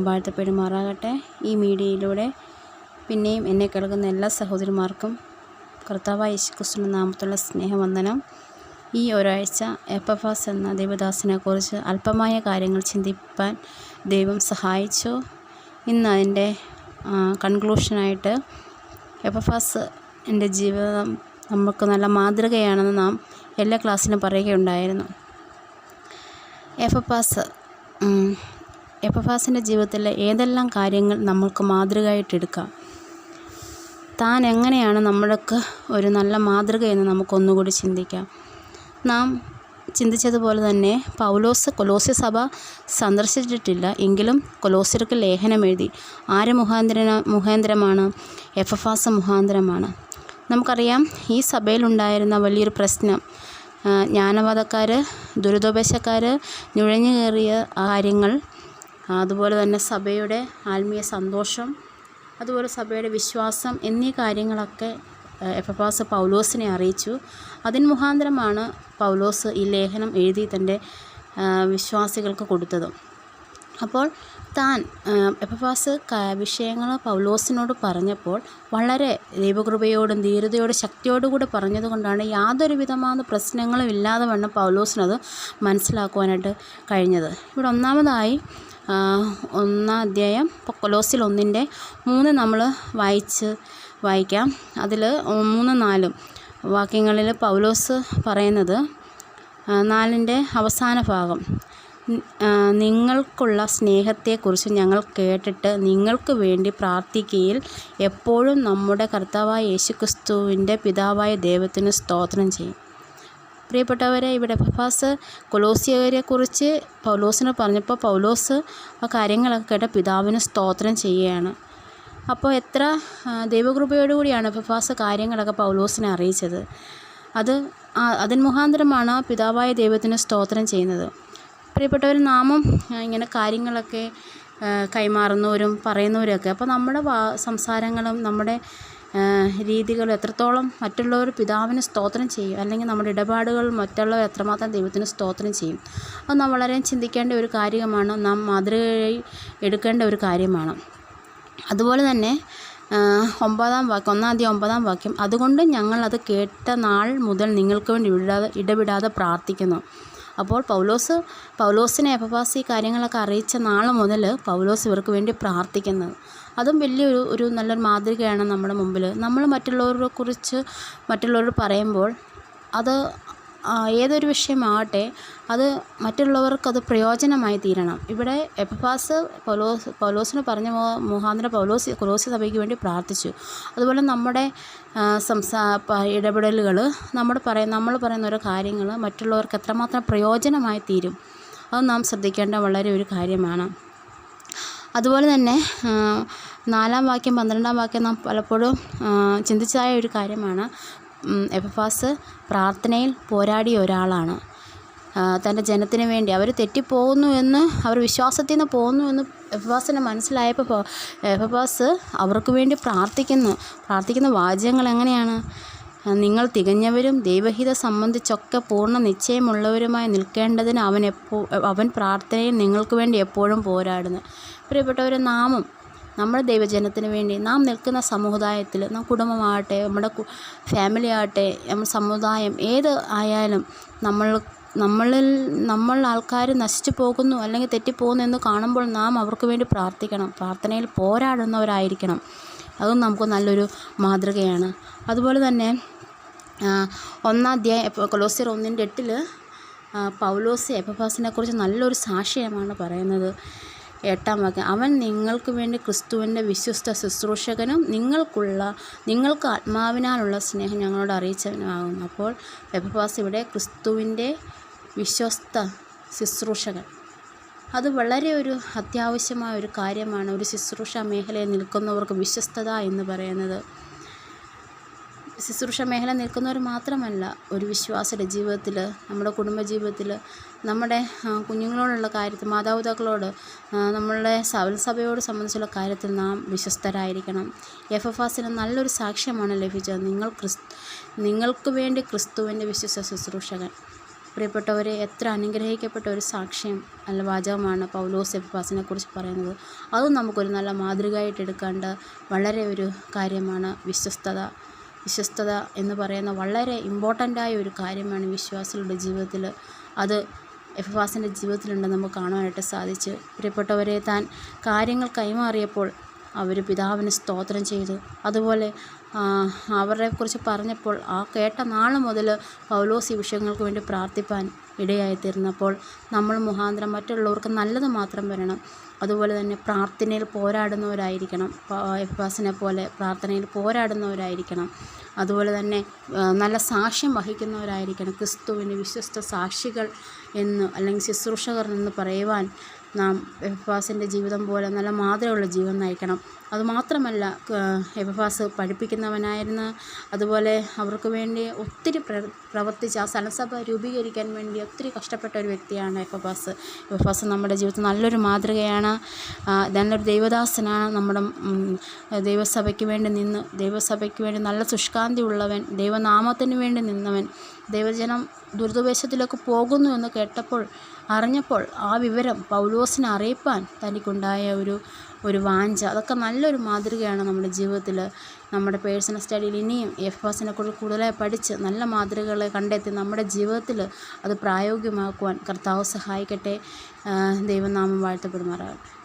നാമം വാഴ്ത്തപ്പെടുമാറാകട്ടെ ഈ മീഡിയയിലൂടെ. പിന്നെയും എന്നെ കേൾക്കുന്ന എല്ലാ സഹോദരിമാർക്കും കർത്താവായ യേശുക്രിസ്തുവിന്റെ നാമത്തുള്ള സ്നേഹവന്ദനം. ഈ ഒരാഴ്ച എപ്പഫാസ് എന്ന ദേവദാസിനെക്കുറിച്ച് അല്പമായ കാര്യങ്ങൾ ചിന്തിപ്പാൻ ദൈവം സഹായിച്ചു. ഇന്ന് അതിന്റെ കൺക്ലൂഷനായിട്ട് എപ്പഫാസ് എന്റെ ജീവിതം നമുക്ക് നല്ല മാതൃകയാണെന്ന് നാം എല്ലാ ക്ലാസ്സിലും പറയുകയുണ്ടായിരുന്നു. എഫപ്പാസ് എപ്പഫാസിന്റെ ജീവിതത്തിലെ ഏതെല്ലാം കാര്യങ്ങൾ നമ്മൾക്ക് മാതൃകയായിട്ടെടുക്കാം? താൻ എങ്ങനെയാണ് നമ്മൾക്ക് ഒരു നല്ല മാതൃകയെന്ന് നമുക്കൊന്നുകൂടി ചിന്തിക്കാം. നാം ചിന്തിച്ചതുപോലെ തന്നെ പൗലോസ് കൊലോസ്യ സഭ സന്ദർശിച്ചിട്ടില്ല. എങ്കിലും കൊലോസ്യർക്ക് ലേഖനം എഴുതി. ആര് മുഖാന്തര മുഖാന്തരമാണ് എഫഫാസ് മുഖാന്തരമാണ്. നമുക്കറിയാം ഈ സഭയിലുണ്ടായിരുന്ന വലിയൊരു പ്രശ്നം. ജ്ഞാനവാദക്കാർ ദുരിതോപേശക്കാർ നുഴഞ്ഞു കയറിയ കാര്യങ്ങൾ അതുപോലെ തന്നെ സഭയുടെ ആത്മീയ സന്തോഷം അതുപോലെ സഭയുടെ വിശ്വാസം എന്നീ കാര്യങ്ങളൊക്കെ എഫപ്പാസ് പൗലോസിനെ അറിയിച്ചു. അതിന് മുഖാന്തരമാണ് പൗലോസ് ഈ ലേഖനം എഴുതി തന്റെ വിശ്വാസികൾക്ക് കൊടുത്തത്. അപ്പോൾ താൻ എപ്പഫാസ് വിഷയങ്ങൾ പൗലോസിനോട് പറഞ്ഞപ്പോൾ വളരെ ദൈവകൃപയോടും ധീരതയോടും ശക്തിയോടുകൂടെ പറഞ്ഞതുകൊണ്ടാണ് യാതൊരു വിധമായ പ്രശ്നങ്ങളും ഇല്ലാതെ വണ്ണം പൗലോസിനത് മനസ്സിലാക്കുവാനായിട്ട് കഴിഞ്ഞത്. ഇവിടെ ഒന്നാമതായി ഒന്നാം അധ്യായം കൊലോസിൽ ഒന്നിന്റെ മൂന്ന് നമ്മൾ വായിച്ച് വായിക്കാം. അതിൽ മൂന്ന് നാലും വാക്യങ്ങളിൽ പൗലോസ് പറയുന്നത് നാലിന്റെ അവസാന ഭാഗം നിങ്ങൾക്കുള്ള സ്നേഹത്തെക്കുറിച്ച് ഞങ്ങൾ കേട്ടിട്ട് നിങ്ങൾക്ക് വേണ്ടി പ്രാർത്ഥിക്കുകയിൽ എപ്പോഴും നമ്മുടെ കർത്താവായ യേശുക്രിസ്തുവിന്റെ പിതാവായ ദൈവത്തിന് സ്തോത്രം ചെയ്യും. പ്രിയപ്പെട്ടവരെ ഇവിടെ പഫാസ് കൊലോസിയരെക്കുറിച്ച് പൗലോസിനെ പറഞ്ഞപ്പോൾ പൗലോസ് ആ കാര്യങ്ങളൊക്കെ കേട്ട പിതാവിന് സ്തോത്രം ചെയ്യുകയാണ്. അപ്പോൾ എത്ര ദൈവകൃപയോടുകൂടിയാണ് പഫാസ് കാര്യങ്ങളൊക്കെ പൗലോസിനെ അറിയിച്ചത്. അത് അതിന് മുഖാന്തരമാണ് പിതാവായ ദൈവത്തിന് സ്തോത്രം ചെയ്യുന്നത്. പ്രിയപ്പെട്ടവർ നാമം ഇങ്ങനെ കാര്യങ്ങളൊക്കെ കൈമാറുന്നവരും പറയുന്നവരൊക്കെ അപ്പോൾ നമ്മുടെ സംസാരങ്ങളും നമ്മുടെ രീതികളും എത്രത്തോളം മറ്റുള്ളവർ പിതാവിന് സ്തോത്രം ചെയ്യും അല്ലെങ്കിൽ നമ്മുടെ ഇടപാടുകൾ മറ്റുള്ളവർ എത്രമാത്രം ദൈവത്തിന് സ്തോത്രം ചെയ്യും. അത് നാം വളരെ ചിന്തിക്കേണ്ട ഒരു കാര്യമാണ് നാം മാതൃകയായി എടുക്കേണ്ട ഒരു കാര്യമാണ്. അതുപോലെ തന്നെ ഒമ്പതാം വാക്യം ഒന്നാം തീയതി ഒമ്പതാം വാക്യം അതുകൊണ്ട് ഞങ്ങൾ അത് കേട്ട നാൾ മുതൽ നിങ്ങൾക്ക് വേണ്ടി ഇടവിടാതെ ഇടപെടാതെ പ്രാർത്ഥിക്കുന്നു. അപ്പോൾ പൗലോസ് പൗലോസിനെ എപ്പപ്പാസ് ഈ കാര്യങ്ങളൊക്കെ അറിയിച്ച നാൾ മുതൽ പൗലോസ് ഇവർക്ക് വേണ്ടി പ്രാർത്ഥിക്കുന്നത്. അതും വലിയൊരു ഒരു നല്ലൊരു മാതൃകയാണ് നമ്മുടെ മുമ്പിൽ നമ്മൾ മറ്റുള്ളവരെ കുറിച്ച് മറ്റുള്ളവരോട് പറയുമ്പോൾ അത് ഏതൊരു വിഷയമാകട്ടെ അത് മറ്റുള്ളവർക്കത് പ്രയോജനമായി തീരണം. ഇവിടെ എപ്പഫാസ് പൗലോസ് പൗലോസിന് പറഞ്ഞ മുഖാന്തര പൗലോസ് കുലോസി സഭയ്ക്ക് വേണ്ടി പ്രാർത്ഥിച്ചു. അതുപോലെ നമ്മുടെ സംസാ ഇടപെടലുകൾ നമ്മുടെ പറയ നമ്മൾ പറയുന്ന ഓരോ കാര്യങ്ങൾ മറ്റുള്ളവർക്ക് എത്രമാത്രം പ്രയോജനമായി തീരും അത് നാം ശ്രദ്ധിക്കേണ്ട വളരെ ഒരു കാര്യമാണ്. അതുപോലെ തന്നെ നാലാം വാക്യം പന്ത്രണ്ടാം വാക്യം നാം പലപ്പോഴും ചിന്തിച്ചതായ ഒരു കാര്യമാണ്. എപ്പഫാസ് പ്രാർത്ഥനയിൽ പോരാടിയ ഒരാളാണ്. തന്റെ ജനത്തിന് വേണ്ടി അവർ തെറ്റിപ്പോകുന്നു എന്ന് അവർ വിശ്വാസത്തിൽ നിന്ന് പോകുന്നു എന്ന് എഫബാസിന് മനസ്സിലായപ്പോൾ എഫബാസ് അവർക്ക് വേണ്ടി പ്രാർത്ഥിക്കുന്നു. പ്രാർത്ഥിക്കുന്ന വാചകങ്ങൾ എങ്ങനെയാണ്? നിങ്ങൾ തികഞ്ഞവരും ദൈവഹിത സംബന്ധിച്ചൊക്കെ പൂർണ നിശ്ചയമുള്ളവരുമായി നിൽക്കേണ്ടതിന് അവൻ എപ്പോ അവൻ പ്രാർത്ഥനയിൽ നിങ്ങൾക്ക് വേണ്ടി എപ്പോഴും പോരാടുന്നു. പ്രിയപ്പെട്ടവരെ നാമം നമ്മുടെ ദൈവജനത്തിന് വേണ്ടി നാം നിൽക്കുന്ന സമുദായത്തിൽ നാം കുടുംബമാകട്ടെ നമ്മുടെ ഫാമിലി ആകട്ടെ നമ്മുടെ സമുദായം ഏത് ആയാലും നമ്മൾ നമ്മളിൽ നമ്മൾ ആൾക്കാർ നശിച്ചു പോകുന്നു അല്ലെങ്കിൽ തെറ്റിപ്പോകുന്നു എന്ന് കാണുമ്പോൾ നാം അവർക്ക് വേണ്ടി പ്രാർത്ഥിക്കണം. പ്രാർത്ഥനയിൽ പോരാടുന്നവരായിരിക്കണം. അതും നമുക്ക് നല്ലൊരു മാതൃകയാണ്. അതുപോലെ തന്നെ ഒന്നാം അധ്യായം കൊലോസിയർ ഒന്നിന്റെ എട്ടിൽ പൗലോസ് എപ്പഫാസിനെക്കുറിച്ച് നല്ലൊരു സാക്ഷ്യമാണ് പറയുന്നത്. എട്ടാം വാക്യം അവൻ നിങ്ങൾക്ക് വേണ്ടി ക്രിസ്തുവിന്റെ വിശ്വസ്ത ശുശ്രൂഷകനും നിങ്ങൾക്കുള്ള നിങ്ങൾക്ക് ആത്മാവിനാലുള്ള സ്നേഹം ഞങ്ങളോട് അറിയിച്ചവനാകുന്നു അപ്പോൾ എപ്പഫാസ് ഇവിടെ ക്രിസ്തുവിന്റെ വിശ്വസ്ത ശുശ്രൂഷകൻ. അത് വളരെ ഒരു അത്യാവശ്യമായ ഒരു കാര്യമാണ് ഒരു ശുശ്രൂഷ മേഖലയിൽ നിൽക്കുന്നവർക്ക് വിശ്വസ്തത എന്ന് പറയുന്നത്. ശുശ്രൂഷ മേഖല നിൽക്കുന്നവർ മാത്രമല്ല ഒരു വിശ്വാസിയുടെ ജീവിതത്തിൽ നമ്മുടെ കുടുംബജീവിതത്തിൽ നമ്മുടെ കുഞ്ഞുങ്ങളോടുള്ള കാര്യത്തിൽ മാതാപിതാക്കളോട് നമ്മളുടെ സഭയോട് സംബന്ധിച്ചുള്ള കാര്യത്തിൽ നാം വിശ്വസ്തരായിരിക്കണം. എഫ് എഫ് ആസിന് നല്ലൊരു സാക്ഷ്യമാണ് ലഭിച്ചത്. നിങ്ങൾ ക്രിസ് നിങ്ങൾക്ക് വേണ്ടി ക്രിസ്തുവിന്റെ വിശ്വസ ശുശ്രൂഷകൻ. പ്രിയപ്പെട്ടവരെ എത്ര അനുഗ്രഹിക്കപ്പെട്ട ഒരു സാക്ഷ്യം അല്ല വാചകമാണ് പൗലോസ് എപ്പിഫാസിനെ കുറിച്ച് പറയുന്നത്. അതും നമുക്കൊരു നല്ല മാതൃകയായിട്ട് എടുക്കേണ്ട വളരെ ഒരു കാര്യമാണ് വിശ്വസ്തത. വിശ്വസ്തത എന്ന് പറയുന്ന വളരെ ഇമ്പോർട്ടന്റായ ഒരു കാര്യമാണ് വിശ്വാസികളുടെ ജീവിതത്തിൽ. അത് എഫാസിന്റെ ജീവിതത്തിലുണ്ടെന്ന് നമുക്ക് കാണുവാനായിട്ട് സാധിച്ചു. പ്രിയപ്പെട്ടവരെ താൻ കാര്യങ്ങൾ കൈമാറിയപ്പോൾ അവർ പിതാവിന് സ്തോത്രം ചെയ്തു. അതുപോലെ അവരെക്കുറിച്ച് പറഞ്ഞപ്പോൾ ആ കേട്ട നാൾ മുതൽ പൗലോസി വിഷയങ്ങൾക്ക് വേണ്ടി പ്രാർത്ഥിപ്പാൻ ഇടയായിത്തീർന്നപ്പോൾ നമ്മൾ മുഖാന്തരം മറ്റുള്ളവർക്ക് നല്ലത് മാത്രം വരണം. അതുപോലെ തന്നെ പ്രാർത്ഥനയിൽ പോരാടുന്നവരായിരിക്കണം. എഫാസിനെ പോലെ പ്രാർത്ഥനയിൽ പോരാടുന്നവരായിരിക്കണം. അതുപോലെ തന്നെ നല്ല സാക്ഷ്യം വഹിക്കുന്നവരായിരിക്കണം. ക്രിസ്തുവിന് വിശ്വസ്ത സാക്ഷികൾ എന്ന് അല്ലെങ്കിൽ ശുശ്രൂഷകർ എന്ന് പറയുവാൻ നാം എഫാസിന്റെ ജീവിതം പോലെ നല്ല മാതൃകയുള്ള ജീവിതം നയിക്കണം. അതുമാത്രമല്ല എഫാസ് പഠിപ്പിക്കുന്നവനായിരുന്നു അതുപോലെ അവർക്ക് വേണ്ടി ഒത്തിരി പ്രവർത്തിച്ച് ആ സ്ഥലസഭ രൂപീകരിക്കാൻ വേണ്ടി ഒത്തിരി കഷ്ടപ്പെട്ട ഒരു വ്യക്തിയാണ് എഫബാസ് എഫബാസ് നമ്മുടെ ജീവിതത്തിൽ നല്ലൊരു മാതൃകയാണ്. നല്ലൊരു ദൈവദാസനാണ്. നമ്മുടെ ദൈവസഭയ്ക്ക് വേണ്ടി നിന്ന് ദൈവസഭയ്ക്ക് വേണ്ടി നല്ല ശുഷ്കാന്തി ഉള്ളവൻ ദൈവനാമത്തിന് വേണ്ടി നിന്നവൻ ദൈവജനം ദുരിതവേശത്തിലേക്ക് പോകുന്നു എന്ന് കേട്ടപ്പോൾ അറിഞ്ഞപ്പോൾ ആ വിവരം പൗലോസിനെ അറിയിപ്പാൻ തനിക്കുണ്ടായ ഒരു ഒരു വാഞ്ച. അതൊക്കെ നല്ലൊരു മാതൃകയാണ് നമ്മുടെ ജീവിതത്തിൽ നമ്മുടെ പേഴ്സണൽ സ്റ്റഡിയിൽ ഇനിയും എഫ് എസിനെ കുറിച്ച് കൂടുതലായി പഠിച്ച് നല്ല മാതൃകകളെ കണ്ടെത്തി നമ്മുടെ ജീവിതത്തിൽ അത് പ്രായോഗികമാക്കുവാൻ കർത്താവ് സഹായിക്കട്ടെ. ദൈവനാമം വാഴ്ത്തപ്പെടുമാറാകട്ടെ.